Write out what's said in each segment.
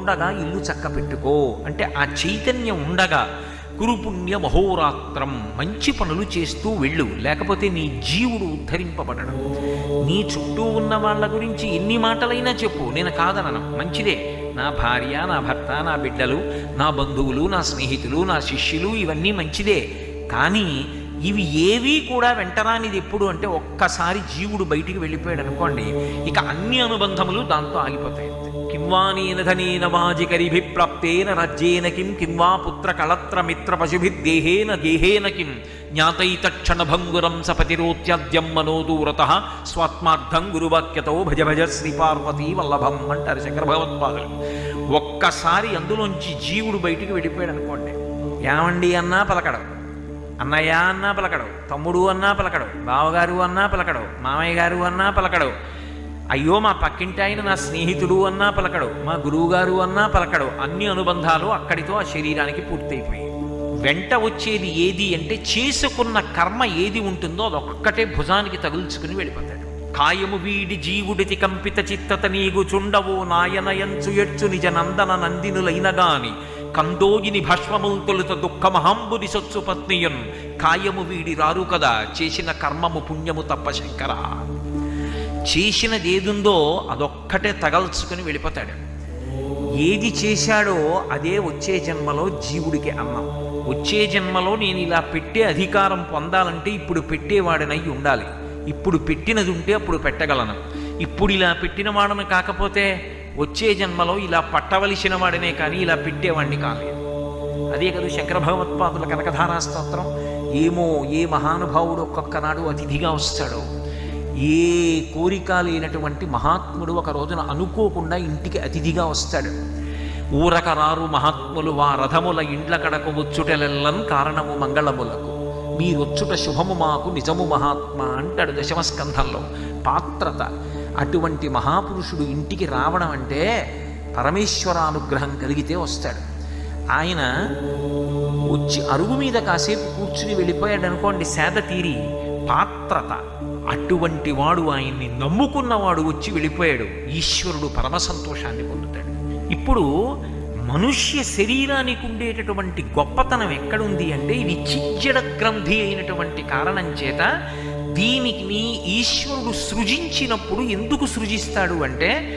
ఉండగా ఇల్లు చక్క పెట్టుకో అంటే ఆ చైతన్యం ఉండగా కురుపుణ్య మహోరాత్రం మంచి పనులు చేస్తూ వెళ్ళు. లేకపోతే నీ జీవుడు ఉద్ధరింపబడడం. నీ చుట్టూ ఉన్న వాళ్ళ గురించి ఎన్ని మాటలైనా చెప్పు. నేను కాదనను. మంచిదే. నా భార్య నా భర్త నా బిడ్డలు నా బంధువులు నా స్నేహితులు నా శిష్యులు ఇవన్నీ మంచిదే. కానీ ఇవి ఏవీ కూడా వెంటరానిది ఎప్పుడు అంటే ఒక్కసారి జీవుడు బయటికి వెళ్ళిపోయాడు అనుకోండి ఇక అన్ని అనుబంధములు దాంతో ఆగిపోతాయి. కింవానీన ధనీన వాజికరిభి ప్రాప్తేన రాజ్యేన కిం కింవా పుత్ర కళత్ర మిత్ర పశుభిర్దేహేన గేహేన కిం. జ్ఞాతైతక్షణభంగురం సపతిరోత్యద్యం సపతిరోత్యాద్యం మనోదూరత స్వాత్మార్థం గురువాక్యతో భజ భజ శ్రీపార్వతీ వల్లభం అంటారు శంకర భగవత్పాదులు ఒక్కసారి అందులోంచి జీవుడు బయటికి వెళ్ళిపోయాడు అనుకోండి. ఏమండి అన్నా పలకడం? అన్నయ్య అన్నా పలకడవు తమ్ముడు అన్నా పలకడు బావగారు అన్నా పలకడవు మామయ్య గారు అన్నా పలకడవు అయ్యో మా పక్కింటి ఆయన నా స్నేహితుడు అన్నా పలకడు మా గురువుగారు అన్నా పలకడు. అన్ని అనుబంధాలు అక్కడితో ఆ శరీరానికి పూర్తయిపోయాయి. వెంట వచ్చేది ఏది అంటే చేసుకున్న కర్మ ఏది ఉంటుందో అదొక్కటే భుజానికి తగుల్చుకుని వెళ్ళిపోతాడు. కాయము వీడి జీవుడితి కంపిత చిత్తత నీగు చుండవో నాయనయంచు ఎడ్చు నిజ నందన నందినులైనగాని కందోగిని భస్మముల్ తొలుత దుఃఖమహంబుది సత్సు పత్నియన్. కాయము వీడి రారు కదా చేసిన కర్మము పుణ్యము తప్ప శంకర. చేసినది ఏదుందో అదొక్కటే తగల్చుకుని వెళ్ళిపోతాడు. ఏది చేశాడో అదే వచ్చే జన్మలో జీవుడికి అన్నం. వచ్చే జన్మలో నేను ఇలా పెట్టే అధికారం పొందాలంటే ఇప్పుడు పెట్టేవాడినై ఉండాలి. ఇప్పుడు పెట్టినది ఉంటే అప్పుడు పెట్టగలను. ఇప్పుడు ఇలా పెట్టిన వాడను కాకపోతే వచ్చే జన్మలో ఇలా పట్టవలసిన వాడినే కానీ ఇలా పెట్టేవాడిని కాలేదు అదే కదా శంకర భగవత్పాదుల కనకధారా స్తోత్రం. ఏమో ఏ మహానుభావుడు ఒక్కొక్కనాడు అతిథిగా వస్తాడో. ఏ కోరిక లేనటువంటి మహాత్ముడు ఒక రోజున అనుకోకుండా ఇంటికి అతిథిగా వస్తాడు. ఊరకరారు మహాత్ములు వా రథముల ఇండ్ల కడకు వచ్చుటెలెల్లన్ కారణము మంగళములకు. మీరొచ్చుట శుభము మాకు నిజము మహాత్మ అంటాడు దశమస్కంధంలో. పాత్రత. అటువంటి మహాపురుషుడు ఇంటికి రావడం అంటే పరమేశ్వరానుగ్రహం కలిగితే వస్తాడు. ఆయన వచ్చి అరుగు మీద కాసేపు కూర్చుని వెళ్ళిపోయాడు అనుకోండి సేద తీరి. పాత్రత. అటువంటి వాడు ఆయన్ని నమ్ముకున్నవాడు వచ్చి వెళ్ళిపోయాడు. ఈశ్వరుడు పరమ సంతోషాన్ని పొందుతాడు. ఇప్పుడు మనుష్య శరీరానికి ఉండేటటువంటి గొప్పతనం ఎక్కడుంది అంటే ఇది చిజ్జడ గ్రంథి అయినటువంటి కారణం చేత దీనికి ఈశ్వరుడు సృజించినప్పుడు ఎందుకు సృజిస్తాడు అంటే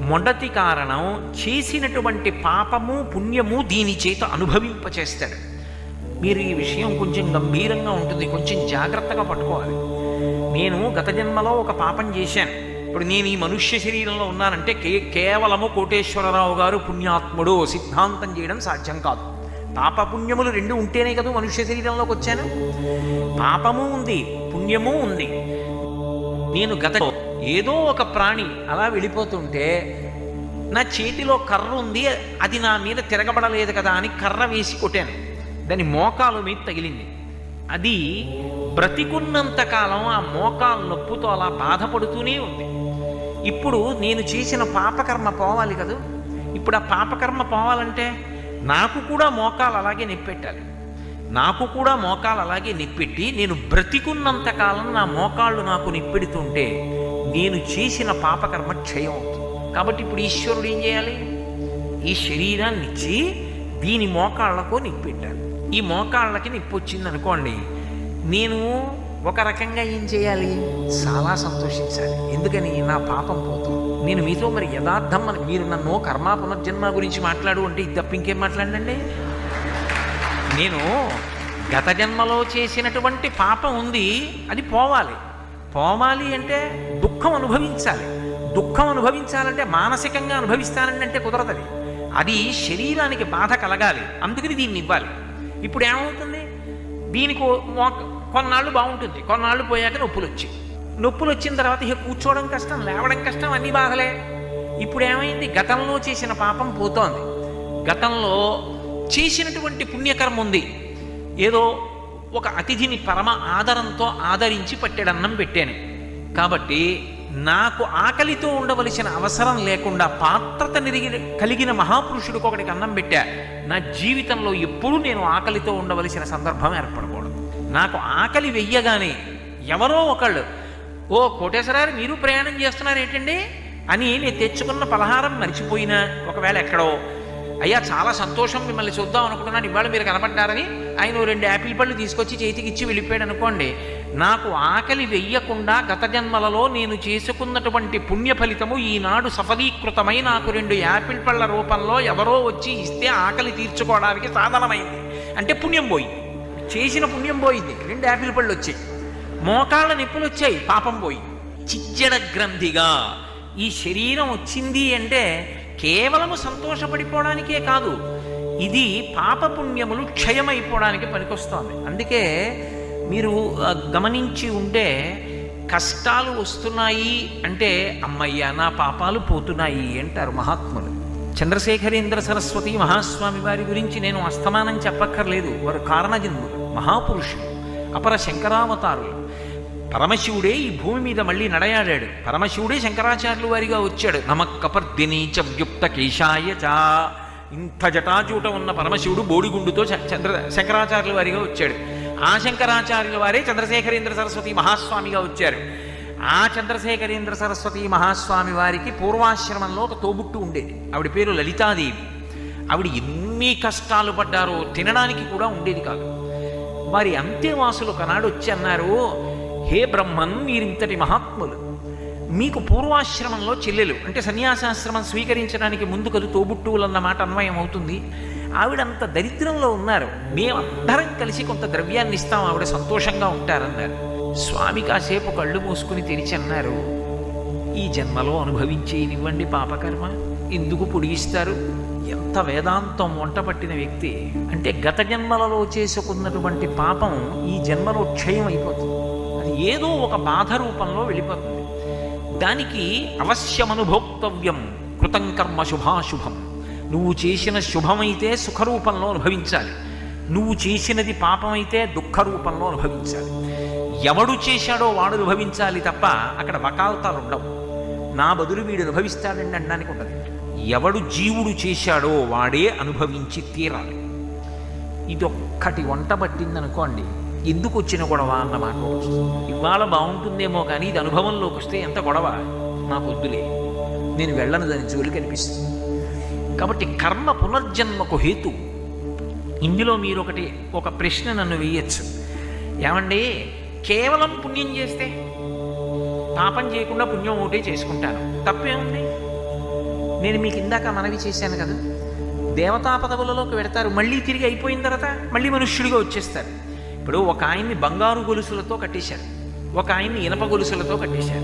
మొదటి కారణం చేసినటువంటి పాపము పుణ్యము దీని చేత అనుభవింపచేస్తాడు. మీరు ఈ విషయం కొంచెం గంభీరంగా ఉంటుంది కొంచెం జాగ్రత్తగా పట్టుకోవాలి. నేను గత జన్మలో ఒక పాపం చేశాను. ఇప్పుడు నేను ఈ మనుష్య శరీరంలో ఉన్నానంటే కే కేవలము కోటేశ్వరరావు గారు పుణ్యాత్ముడు సిద్ధాంతం చేయడం సాధ్యం కాదు. పాప పుణ్యములు రెండు ఉంటేనే కదా మనుష్య శరీరంలోకి వచ్చాను. పాపము ఉంది పుణ్యము ఉంది. నేను గత ఏదో ఒక ప్రాణి అలా వెళ్ళిపోతుంటే నా చేతిలో కర్ర ఉంది అది నా మీద తిరగబడలేదు కదా అని కర్ర వేసి కొట్టాను. దాని మోకాలు మీద తగిలింది. అది బ్రతికున్నంత కాలం ఆ మోకాలు నొప్పుతో అలా బాధపడుతూనే ఉంది. ఇప్పుడు నేను చేసిన పాపకర్మ పోవాలి కదా? ఇప్పుడు ఆ పాపకర్మ పోవాలంటే నాకు కూడా మోకాలు అలాగే నిప్పెట్టాలి. నాకు కూడా మోకాలు అలాగే నిప్పెట్టి నేను బ్రతికున్నంతకాలం నా మోకాళ్ళు నాకు నిప్పెడుతుంటే నేను చేసిన పాపకర్మ క్షయం అవుతుంది. కాబట్టి ఇప్పుడు ఈశ్వరుడు ఏం చేయాలి? ఈ శరీరాన్ని ఇచ్చి దీని మోకాళ్ళకు నిప్పెట్టాలి. ఈ మోకాళ్ళకి నిప్పు వచ్చింది అనుకోండి నేను ఒక రకంగా ఏం చేయాలి? చాలా సంతోషించాలి. ఎందుకని? నా పాపం పోతుంది. నేను మీతో మరి యథార్థం అని మీరు నన్ను కర్మ పునర్జన్మ గురించి మాట్లాడు అంటే ఇది తప్ప ఇంకేం మాట్లాడండి నేను గత జన్మలో చేసినటువంటి పాపం ఉంది అది పోవాలి. పోవాలి అంటే దుఃఖం అనుభవించాలి. దుఃఖం అనుభవించాలంటే మానసికంగా అనుభవిస్తానండి అంటే కుదరదది. అది శరీరానికి బాధ కలగాలి. అందుకని దీన్ని ఇవ్వాలి. ఇప్పుడు ఏమవుతుంది? దీనికి కొన్నాళ్ళు బాగుంటుంది. కొన్నాళ్ళు పోయాక నొప్పులు వచ్చి నొప్పులు వచ్చిన తర్వాత ఇక కూర్చోవడం కష్టం లేవడం కష్టం అన్నీ బాధలే. ఇప్పుడు ఏమైంది? గతంలో చేసిన పాపం పోతోంది. గతంలో చేసినటువంటి పుణ్యకర్మ ఉంది. ఏదో ఒక అతిథిని పరమ ఆదరంతో ఆదరించి పట్టెడన్నం పెట్టాను. కాబట్టి నాకు ఆకలితో ఉండవలసిన అవసరం లేకుండా పాత్రత నిరిగి కలిగిన మహాపురుషుడికి ఒకడికి అన్నం పెట్టా. నా జీవితంలో ఎప్పుడూ నేను ఆకలితో ఉండవలసిన సందర్భం ఏర్పడకూడదు. నాకు ఆకలి వెయ్యగానే ఎవరో ఒకళ్ళు ఓ కోటేశ్వరారు మీరు ప్రయాణం చేస్తున్నారు ఏంటండి అని నేను తెచ్చుకున్న పలహారం మర్చిపోయినా. ఒకవేళ ఎక్కడో అయ్యా చాలా సంతోషం మిమ్మల్ని చూద్దాం అనుకుంటున్నాను. ఇవాళ మీరు కనపడ్డారని ఆయన రెండు యాపిల్ పళ్ళు తీసుకొచ్చి చేతికి ఇచ్చి వెళ్ళిపోయాడు అనుకోండి. నాకు ఆకలి వెయ్యకుండా గత జన్మలలో నేను చేసుకున్నటువంటి పుణ్య ఫలితము ఈనాడు సఫలీకృతమై నాకు రెండు యాపిల్ పళ్ళ రూపంలో ఎవరో వచ్చి ఇస్తే ఆకలి తీర్చుకోవడానికి సాధనమైంది. అంటే పుణ్యం పోయింది చేసిన పుణ్యం పోయింది. రెండు యాపిల్ పళ్ళు వచ్చాయి. మోకాళ్ళ నొప్పులు వచ్చాయి. పాపం పోయింది చిచ్చడ గ్రంథిగా ఈ శరీరం వచ్చింది అంటే కేవలము సంతోషపడిపోవడానికే కాదు ఇది పాపపుణ్యములు క్షయమైపోవడానికి పనికొస్తుంది. అందుకే మీరు గమనించి ఉంటే కష్టాలు వస్తున్నాయి అంటే అమ్మయ్య నా పాపాలు పోతున్నాయి అంటారు మహాత్ములు. చంద్రశేఖరేంద్ర సరస్వతి మహాస్వామి వారి గురించి నేను అస్తమానం చెప్పక్కర్లేదు. వారు కారణజన్ములు మహాపురుషులు అపర శంకరావతారులు. పరమశివుడే ఈ భూమి మీద మళ్ళీ నడయాడాడు. పరమశివుడే శంకరాచార్యులు వారిగా వచ్చాడు. నమక్కపర్దిని చ వ్యుక్త కేశాయ చా. ఇంత జటాజూట ఉన్న పరమశివుడు బోడిగుండుతో చంద్ర శంకరాచార్యుల వారిగా వచ్చాడు. ఆ శంకరాచార్యుల వారే చంద్రశేఖరేంద్ర సరస్వతి మహాస్వామిగా వచ్చారు. ఆ చంద్రశేఖరేంద్ర సరస్వతి మహాస్వామి వారికి పూర్వాశ్రమంలో ఒక తోబుట్టు ఉండేది. ఆవిడ పేరు లలితాదేవి. ఆవిడ ఎన్ని కష్టాలు పడ్డారో తినడానికి కూడా ఉండేది కాదు. మరి అంతేవాసులు ఒకనాడు వచ్చి అన్నారు హే బ్రహ్మన్ మీరింతటి మహాత్ములు. మీకు పూర్వాశ్రమంలో చెల్లెలు అంటే సన్యాసాశ్రమం స్వీకరించడానికి ముందు కదు తోబుట్టువులు మాట అన్వయం అవుతుంది. ఆవిడంత దరిద్రంలో ఉన్నారు. మేమందరం కలిసి కొంత ద్రవ్యాన్ని ఇస్తాం ఆవిడ సంతోషంగా ఉంటారన్నారు. స్వామి కాసేపు కళ్ళు మూసుకుని తెరిచి అన్నారు ఈ జన్మలో అనుభవించేనివ్వండి పాపకర్మ. ఎందుకు పొడిగిస్తారు ఎంత వేదాంతం వంట పట్టిన వ్యక్తి. అంటే గత జన్మలలో చేసుకున్నటువంటి పాపం ఈ జన్మలో క్షయం అయిపోతుంది ఏదో ఒక బాధ రూపంలో వెళ్ళిపోతుంది. దానికి అవశ్యమనుభోక్తవ్యం కృతం కర్మ శుభాశుభం. నువ్వు చేసిన శుభమైతే సుఖరూపంలో అనుభవించాలి. నువ్వు చేసినది పాపమైతే దుఃఖ రూపంలో అనుభవించాలి. ఎవడు చేశాడో వాడు అనుభవించాలి తప్ప అక్కడ వకాల్తాలు ఉండవు. నా బదులు వీడు అనుభవిస్తాడండి అనడానికి ఉండదు. ఎవడు జీవుడు చేశాడో వాడే అనుభవించి తీరాలి. ఇదొక్కటి వంట పట్టిందనుకోండి. ఎందుకు వచ్చిన గొడవ అన్న మాట ఇవాళ బాగుంటుందేమో కానీ ఇది అనుభవంలోకి వస్తే ఎంత గొడవ? నాకు వద్దులే. నేను వెళ్ళను దాని జోలి కనిపిస్తుంది కాబట్టి కర్మ పునర్జన్మకు హేతు. ఇందులో మీరు ఒకటి ఒక ప్రశ్న నన్ను వేయచ్చు. ఏమండి? కేవలం పుణ్యం చేస్తే? పాపం చేయకుండా పుణ్యం ఒకటే చేసుకుంటాను. తప్పేముంది? నేను మీకు ఇందాక మనవి చేశాను కదా. దేవతా పదవులలోకి పెడతారు మళ్ళీ తిరిగి అయిపోయిన తర్వాత మళ్ళీ మనుష్యుడిగా వచ్చేస్తారు. ఇప్పుడు ఒక ఆయన్ని బంగారు గొలుసులతో కట్టేశారు. ఒక ఆయన్ని ఇనప గొలుసులతో కట్టేశారు.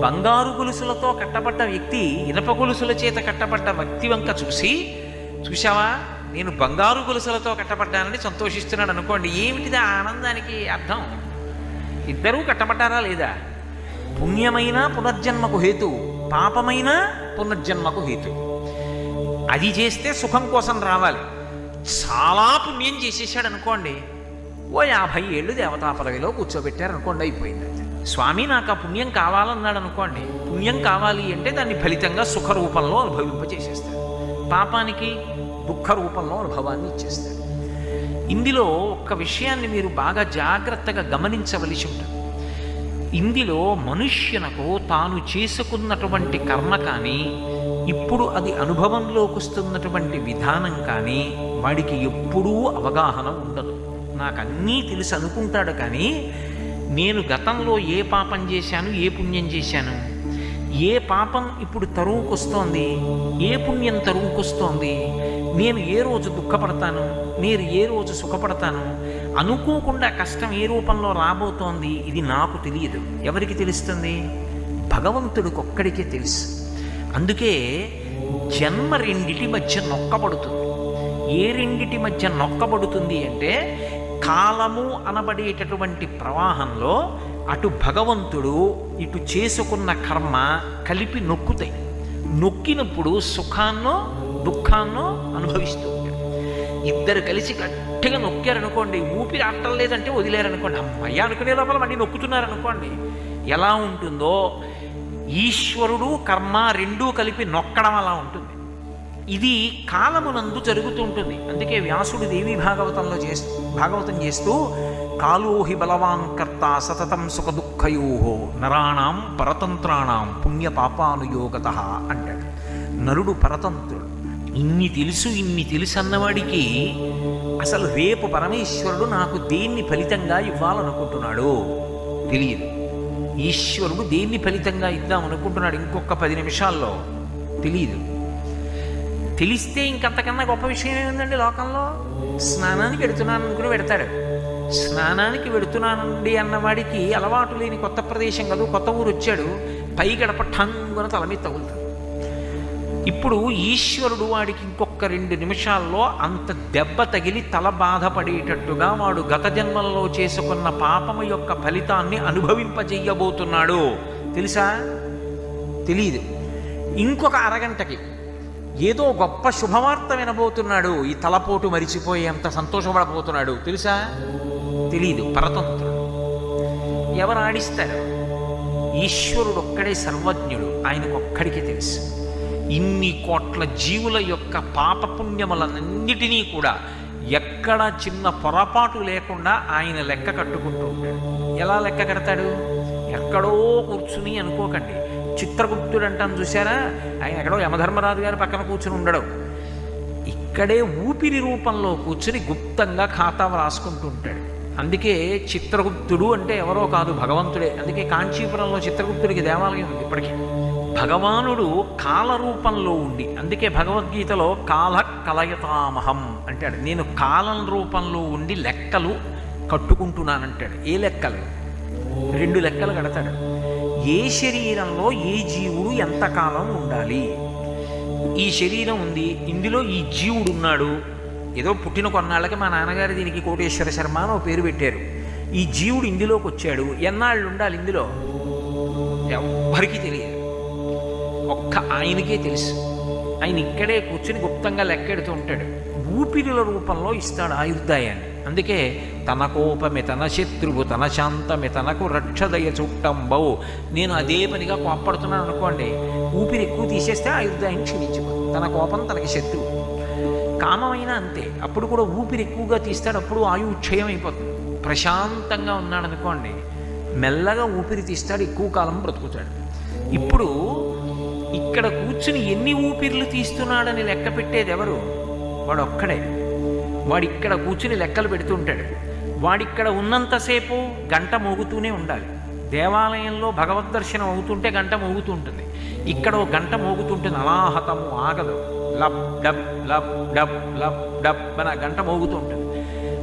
బంగారు గొలుసులతో కట్టబడ్డ వ్యక్తి ఇనప గొలుసుల చేత కట్టబడ్డ వ్యక్తి వంక చూసి చూశావా? నేను బంగారు గొలుసులతో కట్టబడ్డానని సంతోషిస్తున్నాడు అనుకోండి ఏమిటిది ఆ ఆనందానికి అర్థం? ఇద్దరూ కట్టబడ్డారా లేదా? పుణ్యమైన పునర్జన్మకు హేతు పాపమైన పునర్జన్మకు హేతు. అది చేస్తే సుఖం కోసం రావాలి. చాలా పుణ్యం చేసేసాడు అనుకోండి ఓ యాభై ఏళ్ళు దేవతా పదవిలో కూర్చోబెట్టారు అనుకోండి అయిపోయింది. స్వామి నాకు ఆ పుణ్యం కావాలన్నాడు అనుకోండి పుణ్యం కావాలి అంటే దాన్ని ఫలితంగా సుఖ రూపంలో అనుభవింపచేసేస్తాడు. పాపానికి దుఃఖ రూపంలో అనుభవాన్ని ఇచ్చేస్తాడు. ఇందులో ఒక్క విషయాన్ని మీరు బాగా జాగ్రత్తగా గమనించవలసి ఉంటుంది. ఇందులో మనుష్యనకు తాను చేసుకున్నటువంటి కర్మ కానీ ఇప్పుడు అది అనుభవంలోకి వస్తున్నటువంటి విధానం కానీ వాడికి ఎప్పుడూ అవగాహన ఉండదు. నాకు అన్నీ తెలుసు అనుకుంటాడు కానీ నేను గతంలో ఏ పాపం చేశాను ఏ పుణ్యం చేశాను? ఏ పాపం ఇప్పుడు తరువుకొస్తోంది ఏ పుణ్యం తరువుకొస్తోంది నేను ఏ రోజు దుఃఖపడతాను? నేను ఏ రోజు సుఖపడతాను? అనుకోకుండా కష్టం ఏ రూపంలో రాబోతోంది? ఇది నాకు తెలియదు. ఎవరికి తెలుస్తుంది? భగవంతుడికి ఒక్కడికే తెలుసు. అందుకే జన్మ రెండిటి మధ్య నొక్కబడుతుంది. ఏ రెండిటి మధ్య నొక్కబడుతుంది అంటే కాలము అనబడేటటువంటి ప్రవాహంలో అటు భగవంతుడు ఇటు చేసుకున్న కర్మ కలిపి నొక్కుతాయి. నొక్కినప్పుడు సుఖాన్నో దుఃఖాన్నో అనుభవిస్తూ ఉంటాడు. ఇద్దరు కలిసి గట్టిగా నొక్కారనుకోండి ఊపిరి ఆడటం లేదంటే వదిలేరనుకోండి అమ్మయ్య అనుకునే లోపల మళ్ళీ నొక్కుతున్నారనుకోండి ఎలా ఉంటుందో ఈశ్వరుడు కర్మ రెండూ కలిపి నొక్కడం అలా ఉంటుంది. ఇది కాలమునందు జరుగుతుంటుంది. అందుకే వ్యాసుడు దేవి భాగవతంలో చేస్తూ భాగవతం చేస్తూ కాలోహి బలవాన్ కర్త సతతం సుఖ దుఃఖయోహో నరాణం పరతంత్రాణం పుణ్యపాపానుయోగత అంటాడు. నరుడు పరతంత్రుడు. ఇన్ని తెలుసు ఇన్ని తెలుసు అన్నవాడికి అసలు రేపు పరమేశ్వరుడు నాకు దేన్ని ఫలితంగా ఇవ్వాలనుకుంటున్నాడు తెలియదు. ఈశ్వరుడు దేన్ని ఫలితంగా ఇద్దాం అనుకుంటున్నాడు ఇంకొక పది నిమిషాల్లో తెలియదు. తెలిస్తే ఇంకంతకన్నా గొప్ప విషయం ఏముందండి లోకంలో? స్నానానికి వెడుతున్నాను అనుకుని పెడతాడు స్నానానికి వెడుతున్నానండి అన్నవాడికి అలవాటు లేని కొత్త ప్రదేశం కాదు కొత్త ఊరు వచ్చాడు. పై గడప ఠంగున తల మీద తగులుతాడు. ఇప్పుడు ఈశ్వరుడు వాడికి ఇంకొక రెండు నిమిషాల్లో అంత దెబ్బ తగిలి తల బాధపడేటట్టుగా వాడు గత జన్మల్లో చేసుకున్న పాపము యొక్క ఫలితాన్ని అనుభవింపజేయబోతున్నాడు. తెలుసా? తెలియదు ఇంకొక అరగంటకి ఏదో గొప్ప శుభవార్త వినబోతున్నాడు. ఈ తలపోటు మరిచిపోయి అంత సంతోషపడబోతున్నాడు. తెలుసా? తెలీదు. పరతంత్రుడు ఎవరు ఆడిస్తారు ఈశ్వరుడు ఒక్కడే సర్వజ్ఞుడు. ఆయనకు ఒక్కడికే తెలుసు. ఇన్ని కోట్ల జీవుల యొక్క పాపపుణ్యములన్నిటినీ కూడా ఎక్కడ చిన్న పొరపాటు లేకుండా ఆయన లెక్క కట్టుకుంటూ ఉంటాడు. ఎలా లెక్క కడతాడు? ఎక్కడో కూర్చుని అనుకోకండి. చిత్రగుప్తుడు అంటాం చూసారా ఆయన ఎక్కడో యమధర్మరాజు గారి పక్కన కూర్చుని ఉండడు. ఇక్కడే ఊపిరి రూపంలో కూర్చుని గుప్తంగా ఖాతా రాసుకుంటూ ఉంటాడు. అందుకే చిత్రగుప్తుడు అంటే ఎవరో కాదు భగవంతుడే. అందుకే కాంచీపురంలో చిత్రగుప్తుడికి దేవాలయం ఉంది ఇప్పటికీ. భగవానుడు కాల రూపంలో ఉండి అందుకే భగవద్గీతలో కాల కలయతామహం అంటాడు. నేను కాలం రూపంలో ఉండి లెక్కలు కట్టుకుంటున్నానంటాడు. ఏ లెక్కలు? రెండు లెక్కలు కడతాడు. ఏ శరీరంలో ఏ జీవుడు ఎంతకాలం ఉండాలి? ఈ శరీరం ఉంది ఇందులో ఈ జీవుడు ఉన్నాడు. ఏదో పుట్టిన కొన్నాళ్ళకి మా నాన్నగారు దీనికి కోటేశ్వర శర్మ అని ఓ పేరు పెట్టారు. ఈ జీవుడు ఇందులోకి వచ్చాడు. ఎన్నాళ్ళు ఉండాలి ఇందులో? ఎవ్వరికీ తెలియదు. ఒక్క ఆయనకే తెలుసు. ఆయన ఇక్కడే కూర్చుని గుప్తంగా లెక్కెడుతూ ఉంటాడు. ఊపిరిల రూపంలో ఇస్తాడు ఆయుర్దాయాన్ని. అందుకే తన కోపమే తన శత్రువు తన శాంతమే తనకు రక్షదయ చుట్టంబవు. నేను అదే పనిగా కోప్పడుతున్నాను అనుకోండి ఊపిరి ఎక్కువ తీసేస్తే ఆయుర్దాయం క్షీణించుకో తన కోపం తనకి శత్రువు. కామమైనా అంతే. అప్పుడు కూడా ఊపిరి ఎక్కువగా తీస్తాడు అప్పుడు ఆయువు క్షయం అయిపోతుంది ప్రశాంతంగా ఉన్నాడు అనుకోండి మెల్లగా ఊపిరి తీస్తాడు ఎక్కువ కాలం బ్రతుకుతాడు. ఇప్పుడు ఇక్కడ కూర్చుని ఎన్ని ఊపిర్లు తీస్తున్నాడని లెక్క పెట్టేది ఎవరు? వాడు ఒక్కడే వాడిక్కడ కూర్చుని లెక్కలు పెడుతుంటాడు వాడిక్కడ ఉన్నంతసేపు గంట మోగుతూనే ఉండాలి. దేవాలయంలో భగవద్ దర్శనం అవుతుంటే గంట మోగుతూ ఉంటుంది. ఇక్కడ ఓ గంట మోగుతుంటుంది. అనాహతము ఆగదు. Lub dub lub dub lub dub అని ఆ గంట మోగుతూ ఉంటుంది.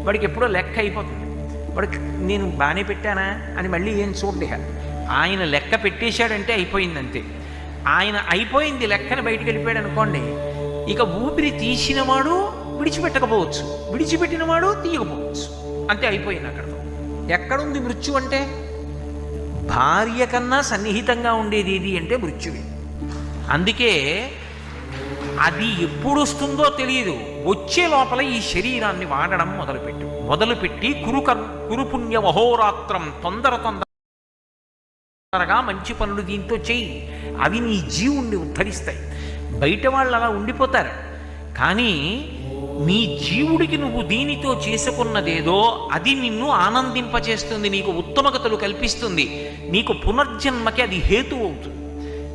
వాడికి ఎప్పుడో లెక్క అయిపోతుంది. వాడికి నేను బాగానే పెట్టానా? అని మళ్ళీ ఏం చూడండి ఆయన లెక్క పెట్టేశాడంటే అయిపోయింది అంతే ఆయన అయిపోయింది లెక్కని బయటికి వెళ్ళిపోయాడు అనుకోండి ఇక ఊపిరి తీసినవాడు విడిచిపెట్టకపోవచ్చు. విడిచిపెట్టినవాడు తీయకపోవచ్చు. అంతే అయిపోయింది అక్కడ. ఎక్కడుంది మృత్యు అంటే? భార్య కన్నా సన్నిహితంగా ఉండేది ఏది అంటే మృత్యువే. అందుకే అది ఎప్పుడు వస్తుందో తెలియదు వచ్చే లోపల ఈ శరీరాన్ని వాడడం మొదలుపెట్టు. మొదలుపెట్టి కురుక కురుపుణ్య మహోరాత్రం తొందర తొందరగా మంచి పనులు దీంతో చెయ్యి అవి నీ జీవుణ్ణి ఉద్ధరిస్తాయి. బయట వాళ్ళు అలా ఉండిపోతారు. కానీ నీ జీవుడికి నువ్వు దీనితో చేసుకున్నదేదో అది నిన్ను ఆనందింపచేస్తుంది నీకు ఉత్తమగతులు కల్పిస్తుంది నీకు పునర్జన్మకి అది హేతు అవుతుంది.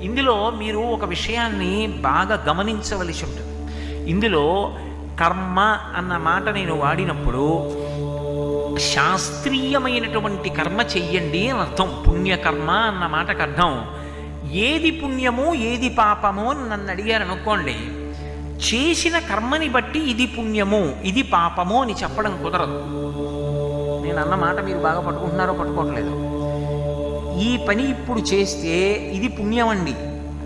ఇందులో మీరు ఒక విషయాన్ని బాగా గమనించవలసి ఉంటుంది. ఇందులో కర్మ అన్న మాట నేను వాడినప్పుడు శాస్త్రీయమైనటువంటి కర్మ చెయ్యండి అని అర్థం. పుణ్యకర్మ అన్న మాటకు అర్థం. ఏది పుణ్యమో ఏది పాపమో అని నన్ను అడిగారు అనుకోండి చేసిన కర్మని బట్టి ఇది పుణ్యము ఇది పాపము అని చెప్పడం కుదరదు. నేను అన్న మాట మీరు బాగా పట్టుకుంటున్నారో పట్టుకోవట్లేదు. ఈ పని ఇప్పుడు చేస్తే ఇది పుణ్యమండి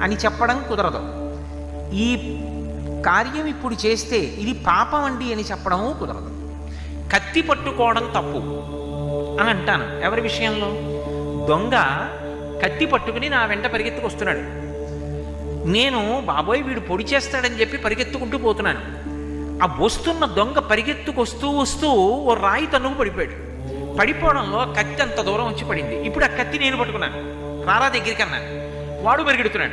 అని చెప్పడం కుదరదు. ఈ కార్యం ఇప్పుడు చేస్తే ఇది పాపం అండి అని చెప్పడము కుదరదు. కత్తి పట్టుకోవడం తప్పు అని అంటాను. ఎవరి విషయంలో? దొంగ కత్తి పట్టుకుని నా వెంట పరిగెత్తుకొస్తున్నాడు. నేను బాబోయ్ వీడు పొడి చేస్తాడని చెప్పి పరిగెత్తుకుంటూ పోతున్నాను. ఆ వస్తున్న దొంగ పరిగెత్తుకొస్తూ వస్తూ ఓ రాయి తన్నుకు పడిపోయాడు. పడిపోవడంలో కత్తి అంత దూరం వచ్చి పడింది. ఇప్పుడు ఆ కత్తి నేను పట్టుకున్నాను. రారా దగ్గరికి అన్నాను. వాడు పరిగెడుతున్నాడు.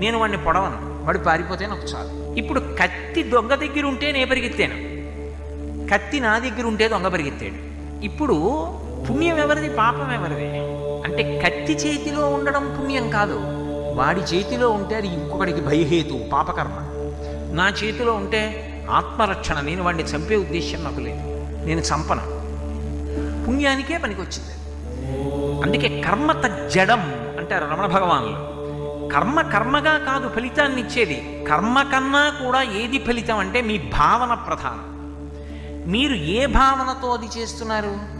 నేను వాడిని పొడవను. వాడు పారిపోతే నాకు చాలు. ఇప్పుడు కత్తి దొంగ దగ్గర ఉంటే నేను పరిగెత్తాను. కత్తి నా దగ్గర ఉంటే దొంగ పరిగెత్తాడు. ఇప్పుడు పుణ్యం ఎవరిది పాపం ఎవరిది అంటే కత్తి చేతిలో ఉండడం పుణ్యం కాదు. వాడి చేతిలో ఉంటే అది ఇంకొకడికి భయహేతు పాపకర్మ. నా చేతిలో ఉంటే ఆత్మరక్షణ నేను వాడిని చంపే ఉద్దేశం నాకు లేదు. నేను చంపను. పుణ్యానికే పనికొచ్చింది. అందుకే కర్మ తజ్జడం అంటారు రమణ భగవానులు. కర్మ కర్మగా కాదు ఫలితాన్ని ఇచ్చేది. కర్మ కన్నా కూడా ఏది ఫలితం అంటే మీ భావన ప్రధానం. మీరు ఏ భావనతో అది చేస్తున్నారు?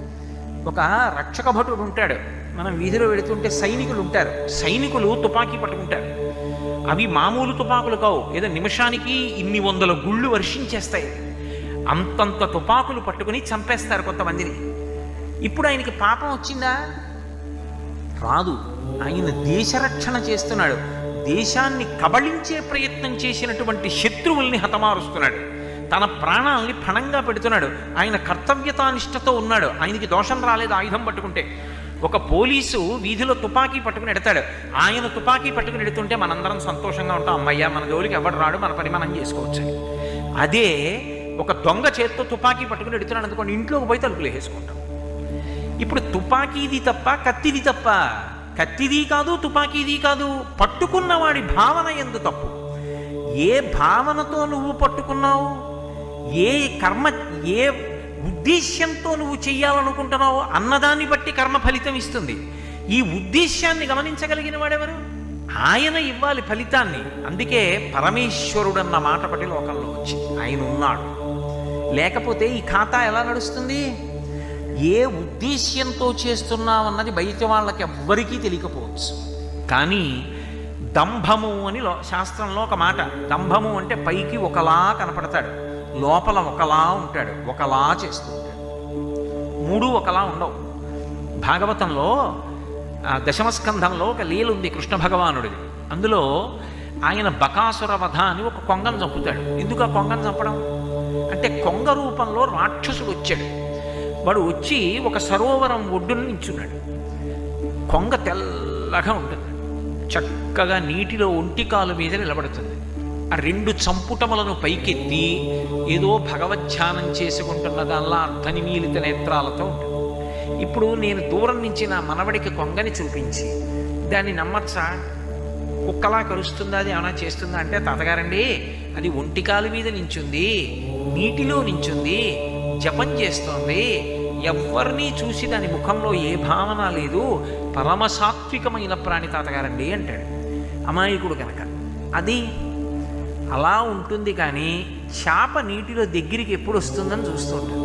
ఒక రక్షక భటుడు ఉంటాడు. మనం వీధిలో వెళుతుంటే సైనికులు ఉంటారు. సైనికులు తుపాకీ పట్టుకుంటారు. అవి మామూలు తుపాకులు కావు. ఏదో నిమిషానికి ఇన్ని వందల గుళ్ళు వర్షించేస్తాయి. అంతంత తుపాకులు పట్టుకుని చంపేస్తారు కొంతమందిని. ఇప్పుడు ఆయనకి పాపం వచ్చిందా? రాదు. ఆయన దేశరక్షణ చేస్తున్నాడు. దేశాన్ని కబళించే ప్రయత్నం చేసినటువంటి శత్రువుల్ని హతమారుస్తున్నాడు. తన ప్రాణాల్ని పణంగా పెడుతున్నాడు. ఆయన కర్తవ్యతానిష్టతో ఉన్నాడు. ఆయనకి దోషం రాలేదు ఆయుధం పట్టుకుంటే. ఒక పోలీసు వీధిలో తుపాకీ పట్టుకుని ఎడతాడు. ఆయన తుపాకీ పట్టుకుని ఎడుతుంటే మనందరం సంతోషంగా ఉంటాం. అమ్మయ్య మన జోలికి ఎవడు రాడు? మన పని మనం చేసుకోవచ్చు. అదే ఒక దొంగ చేత్తో తుపాకీ పట్టుకుని ఎడుతున్నాడు అనుకోండి ఇంట్లోకి పోయి తలుపులు వేసుకుంటాం ఇప్పుడు తుపాకీది తప్ప కత్తిది తప్ప కత్తిది కాదు తుపాకీది కాదు పట్టుకున్నవాడి భావన ఎందు తప్పు. ఏ భావనతో నువ్వు పట్టుకున్నావు? ఏ కర్మ ఏ ఉద్దేశ్యంతో నువ్వు చెయ్యాలనుకుంటున్నావు అన్నదాన్ని బట్టి కర్మ ఫలితం ఇస్తుంది. ఈ ఉద్దేశ్యాన్ని గమనించగలిగిన వాడెవరు? ఆయన ఇవ్వాలి ఫలితాన్ని. అందుకే పరమేశ్వరుడన్న మాట పట్టి లోకంలో వచ్చింది ఆయన ఉన్నాడు. లేకపోతే ఈ ఖాతా ఎలా నడుస్తుంది? ఏ ఉద్దేశ్యంతో చేస్తున్నామన్నది బయట వాళ్ళకి ఎవ్వరికీ తెలియకపోవచ్చు. కానీ దంభము అని శాస్త్రంలో ఒక మాట దంభము అంటే పైకి ఒకలా కనపడతాడు. లోపల ఒకలా ఉంటాడు ఒకలా చేస్తూ ఉంటాడు మూడు ఒకలా ఉండవు. భాగవతంలో ఆ, దశమస్కంధంలో ఒక లీల ఉంది కృష్ణ భగవానుడిది. అందులో ఆయన బకాసుర వధ అని ఒక కొంగను చంపుతాడు. ఎందుకు ఆ కొంగను చంపడం? అంటే కొంగ రూపంలో రాక్షసుడు వచ్చాడు. వాడు వచ్చి ఒక సరోవరం ఒడ్డున నించున్నాడు కొంగ తెల్లగా ఉంటుంది. చక్కగా నీటిలో ఒంటికాలు మీద నిలబడుతుంది. ఆ రెండు చంపుటములను పైకెత్తి ఏదో భగవధ్యానం చేసుకుంటున్న దానిలా అర్ధనిమీలిత నేత్రాలతో ఉంటుంది ఇప్పుడు నేను దూరం నుంచి నా మనవడికి కొంగని చూపించి దాన్ని నమ్మచ్చా? కుక్కలా కరుస్తుందా? అది ఏమైనా చేస్తుందా? అంటే తాతగారండి అది ఒంటికాలు మీద నించుంది నీటిలో నించుంది జపం చేస్తోంది. ఎవరినీ చూసి దాని ముఖంలో ఏ భావన లేదు. పరమసాత్వికమైన ప్రాణి తాతగారండి అంటాడు. అమాయకుడు కనుక అది అలా ఉంటుంది కానీ చేప నీటిలో దగ్గరికి ఎప్పుడు వస్తుందని చూస్తుంటాడు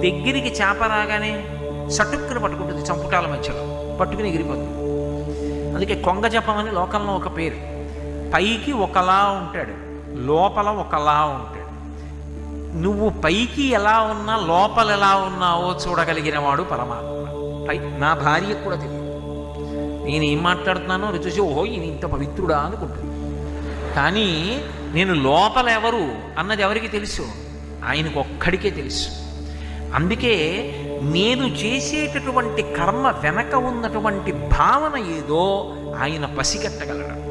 దగ్గరికి చేప రాగానే సటుక్కును పట్టుకుంటుంది చంపుటాల మధ్యలో పట్టుకుని ఎగిరిపోతుంది. అందుకే కొంగ జపం అని లోకంలో ఒక పేరు. పైకి ఒకలా ఉంటాడు లోపల ఒకలా ఉంటాడు. నువ్వు పైకి ఎలా ఉన్నా లోపల ఎలా ఉన్నావో చూడగలిగిన వాడు పరమాత్మ. పై నా భార్యకు కూడా తెలియదు. నేను ఏం మాట్లాడుతున్నానో రుచి చూసి ఓహో ఈయన ఇంత పవిత్రుడా అనుకుంటుంది. కానీ నేను లోపల ఎవరు అన్నది ఎవరికి తెలుసు? ఆయనకు ఒక్కడికే తెలుసు. అందుకే నేను చేసేటటువంటి కర్మ వెనక ఉన్నటువంటి భావన ఏదో ఆయన పసిగట్టగలడు.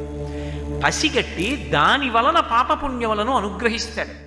పసిగట్టి దాని వలన పాపపుణ్యములను అనుగ్రహిస్తాడు.